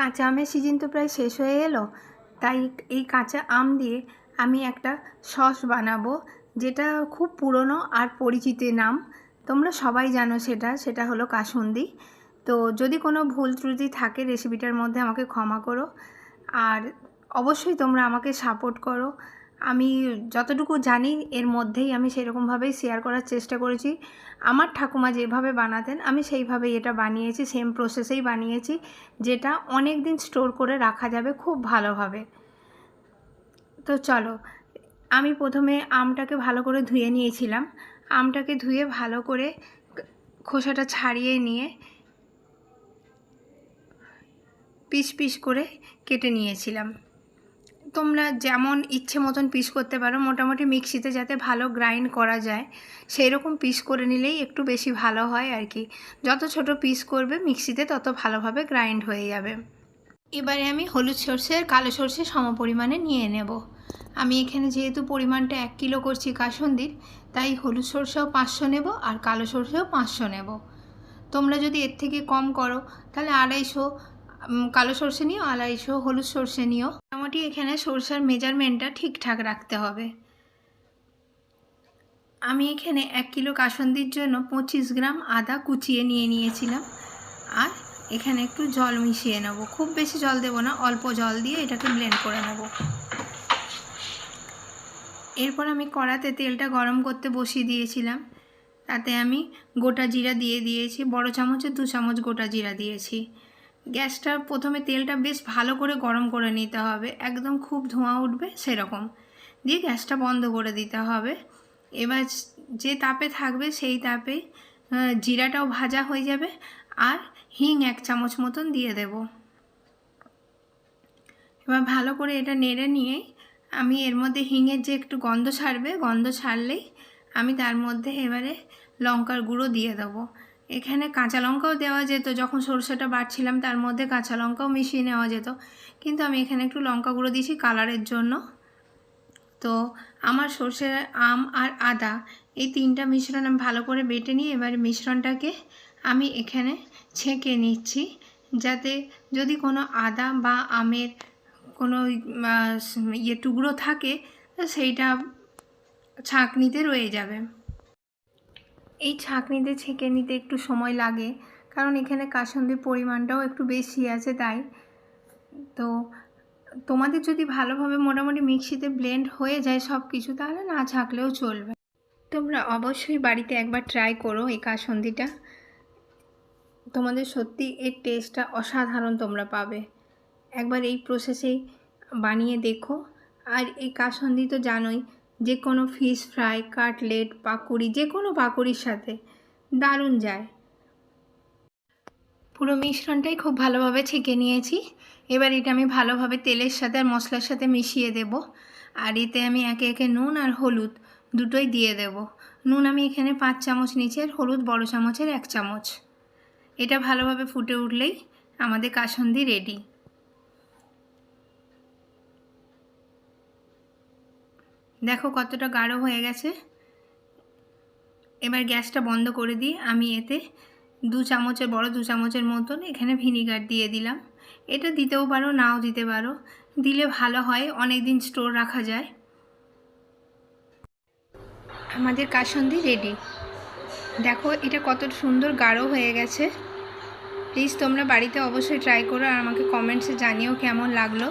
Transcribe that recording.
কাঁচা আমের সিজন তো প্রায় শেষ হয়ে এলো। তাই এই কাঁচা আম দিয়ে আমি একটা সস বানাবো, যেটা খুব পুরনো আর পরিচিত নাম। তোমরা সবাই জানো সেটা সেটা হলো কাসুন্দি। তো যদি কোনো ভুল ত্রুটি থাকে রেসিপিটার মধ্যে আমাকে ক্ষমা করো। আর অবশ্যই তোমরা আমাকে সাপোর্ট করো। আমি যতটুকু জানি, এর মধ্যেই আমি সেরকমভাবেই শেয়ার করার চেষ্টা করেছি। আমার ঠাকুমা যেভাবে বানাতেন, আমি সেইভাবেই এটা বানিয়েছি সেম প্রসেসেই বানিয়েছি, যেটা অনেক দিন স্টোর করে রাখা যাবে খুব ভালোভাবে। তো চলো, আমি প্রথমে আমটাকে ভালো করে ধুয়ে নিয়েছিলাম। আমটাকে ধুয়ে ভালো করে খোসাটা ছাড়িয়ে নিয়ে পিস পিস করে কেটে নিয়েছিলাম। তোমরা যেমন ইচ্ছে মতন পিস করতে পারো, মোটামুটি মিক্সিতে যাতে ভালো গ্রাইন্ড করা যায় সেই রকম পিস করে নিলেই একটু বেশি ভালো হয় আর কি। যত ছোট পিস করবে, মিক্সিতে তত ভালোভাবে গ্রাইন্ড হয়ে যাবে। এবারে আমি হলুদ সর্ষে আর কালো সর্ষে সম পরিমাণে নিয়ে নেব। আমি এখানে যেহেতু পরিমাণটা এক কিলো করছি কাসন্দির, তাই হলুদ সর্ষেও পাঁচশো নেব আর কালো সর্ষেও পাঁচশো নেব। তোমরা যদি এর থেকে কম করো, তাহলে আড়াইশো কালো সর্ষে নিও আড়াইশো হলুদ সর্ষে নিও। মোটামুটি এখানে সর্ষার মেজারমেন্টটা ঠিকঠাক রাখতে হবে। আমি এখানে এক কিলো কাসন্দির জন্য পঁচিশ গ্রাম আদা কুচিয়ে নিয়ে নিয়েছিলাম। আর এখানে একটু জল মিশিয়ে নেব। খুব বেশি জল দেব না, অল্প জল দিয়ে এটাকে ব্লেন্ড করে নেব। এরপর আমি কড়াতে তেলটা গরম করতে বসিয়ে দিয়েছিলাম। তাতে আমি গোটা জিরা দিয়ে দিয়েছি। বড় চামচে দু চামচ গোটা জিরা দিয়েছি। গ্যাসটা প্রথমে তেলটা বেশ ভালো করে গরম করে নিতে হবে। একদম খুব ধোঁয়া উঠবে সেরকম। দিয়ে গ্যাসটা বন্ধ করে দিতে হবে। এবার যে তাপে থাকবে সেই তাপে জিরাটাও ভাজা হয়ে যাবে আর হিং এক চামচ মতন দিয়ে দেব। এবার ভালো করে এটা নেড়ে নিয়ে আমি এর মধ্যে হিঙের যে একটু গন্ধ ছাড়বে, গন্ধ ছাড়লেই আমি তার মধ্যে এবারে লঙ্কার গুঁড়ো দিয়ে দেবো। এখানে কাঁচা লঙ্কাও দেওয়া যেত, যখন সরষেটা বাটছিলাম তার মধ্যে কাঁচা লঙ্কাও মিশিয়ে নেওয়া যেত। কিন্তু আমি এখানে একটু লঙ্কা গুঁড়ো দিয়েছি কালারের জন্য। তো আমার সর্ষের আম আর আদা এই তিনটা মিশ্রণ আমি ভালো করে বেটে নিয়ে এবার মিশ্রণটাকে আমি এখানে ছেঁকে নিচ্ছি। যাতে যদি কোনো আদা বা আমের কোনো ইয়ে টুকরো থাকে, সেইটা ছাঁকনিতে রয়ে যাবে। এই ছাঁকনিতে ছেঁকে নিতে একটু সময় লাগে। কারণ এখানে কাসন্দির পরিমাণটাও একটু বেশি আছে তাই। তো তোমাদের যদি ভালোভাবে মোটামুটি মিক্সিতে ব্লেন্ড হয়ে যায় সব কিছু তাহলে না ছাঁকলেও চলবে। তোমরা অবশ্যই বাড়িতে একবার ট্রাই করো এই কাসন্দিটা। তোমাদের সত্যি এর টেস্টটা অসাধারণ তোমরা পাবে। একবার এই প্রসেসেই বানিয়ে দেখো। আর এই কাসন্দি তো জানোই যে কোনো ফিশ ফ্রাই কাটলেট পাকুড়ি, যে কোনো পাকুড়ির সাথে দারুণ যায়। পুরো মিশ্রণটাই খুব ভালোভাবে ছেঁকে নিয়েছি। এবার এটা আমি ভালোভাবে তেলের সাথে আর মশলার সাথে মিশিয়ে দেব। আর এতে আমি একে একে নুন আর হলুদ দুটোই দিয়ে দেব। নুন আমি এখানে পাঁচ চামচ নিচে আর হলুদ বড় চামচের এক চামচ। এটা ভালোভাবে ফুটে উঠলেই আমাদের কাসন্দি রেডি দেখো কতটা গাঢ় হয়ে গেছে। এবার গ্যাসটা বন্ধ করে দিয়ে আমি এতে দু চামচের, বড় দু চামচের মতন এখানে ভিনিগার দিয়ে দিলাম। এটা দিতেও পারো, নাও দিতে পারো। দিলে ভালো হয় অনেক দিন স্টোর রাখা যায়। আমাদের কাসন্দি রেডি। দেখো এটা কত সুন্দর গাঢ় হয়ে গেছে। প্লিজ তোমরা বাড়িতে অবশ্যই ট্রাই করো আর আমাকে কমেন্টসে জানিও কেমন লাগল।